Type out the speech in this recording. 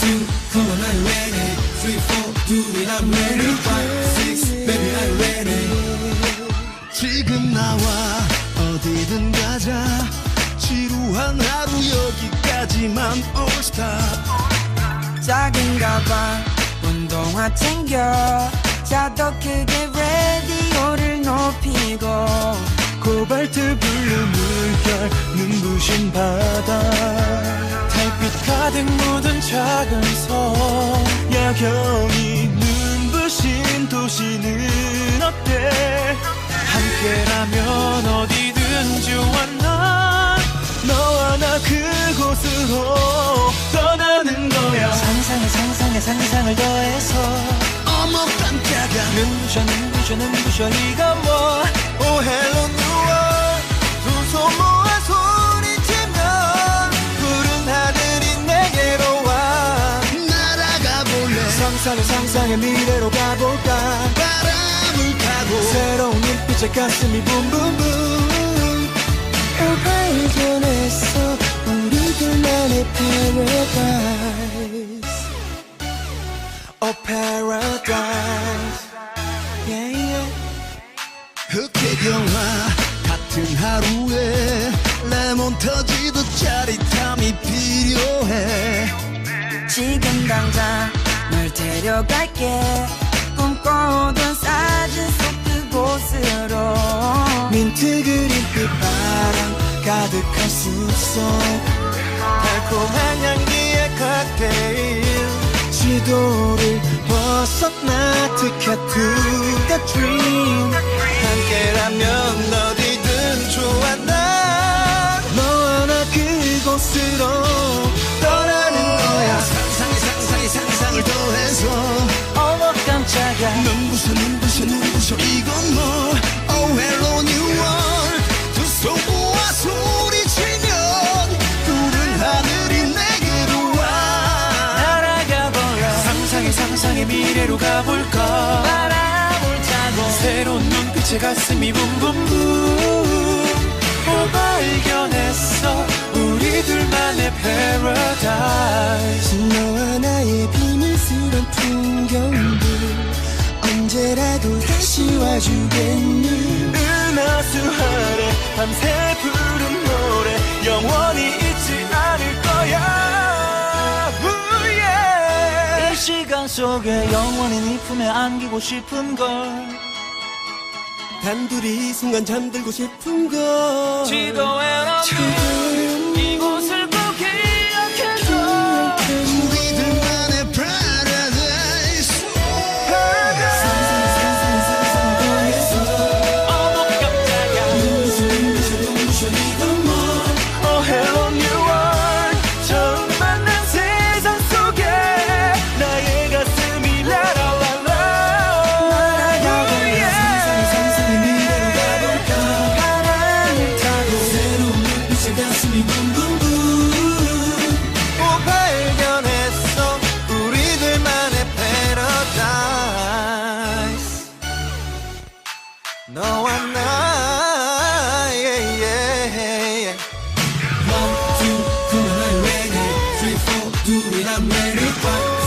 two, come on, are you ready? Three, four, do it, I'm ready. Five, six, baby, are you ready? 지금 나와 어디든 가자 지루한 하루 여기까지만 all stop 작은 가방 운동화 챙겨 자더 크게 라디오를 높이고 코발트 블루 물결 눈부신 바다 가득 묻은 작은 섬 야경이 눈부신 도시는 어때 함께라면 어디든 좋아 난 너와 나 그곳으로 떠나는 거야 상상에 상상에 상상을 더해서 어머 깜짝아 눈부셔 눈부셔 눈부셔 이거 상상에 상상의 미래로 가볼까? 바람을 타고 새로운 눈빛에 가슴이 붐붐붐. 발견했어 우리들만의 paradise. Oh paradise. Yeah, yeah. 흑백 영화 같은 하루에 레몬 터지듯 짜릿함이 필요해. 지금 당장 널 데려갈게. 꿈꿔오던 사진 속 그곳으로. 민트 그린빛 바람 가득한 숲속. 달콤한 향기의 칵테일. 지도를 벗어나 Ticket to the dream. 함께라면 상상의 미래로 가볼까 타고 새로운 눈빛에 가슴이 붐붐붐 또 발견했어. 우리들만의 paradise. 너와 나의 비밀스런 풍경들 언제라도 다시 와주겠니? 은하수하래 밤새 시간 속에 영원히 네 품에 안기고 싶은 걸. 단둘이 이 순간 잠들고 싶은 거 지도에 없는 America.